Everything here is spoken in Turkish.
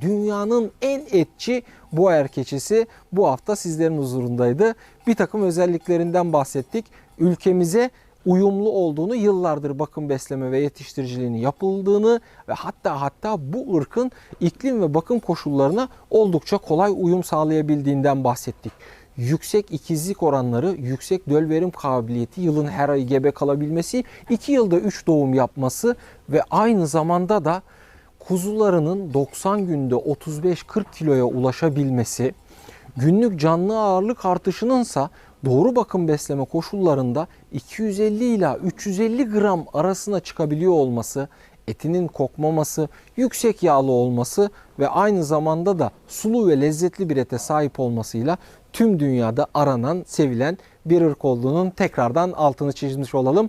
Dünyanın en etçi boğer keçisi bu hafta sizlerin huzurundaydı. Bir takım özelliklerinden bahsettik. Ülkemize uyumlu olduğunu, yıllardır bakım besleme ve yetiştiriciliğinin yapıldığını ve hatta hatta bu ırkın iklim ve bakım koşullarına oldukça kolay uyum sağlayabildiğinden bahsettik. Yüksek ikizlik oranları, yüksek döl verim kabiliyeti, yılın her ayı gebe kalabilmesi, 2 yılda 3 doğum yapması ve aynı zamanda da kuzularının 90 günde 35-40 kiloya ulaşabilmesi, günlük canlı ağırlık artışınınsa doğru bakım besleme koşullarında 250 ila 350 gram arasına çıkabiliyor olması, etinin kokmaması, yüksek yağlı olması ve aynı zamanda da sulu ve lezzetli bir ete sahip olmasıyla tüm dünyada aranan, sevilen bir ırk olduğunun tekrardan altını çizmiş olalım.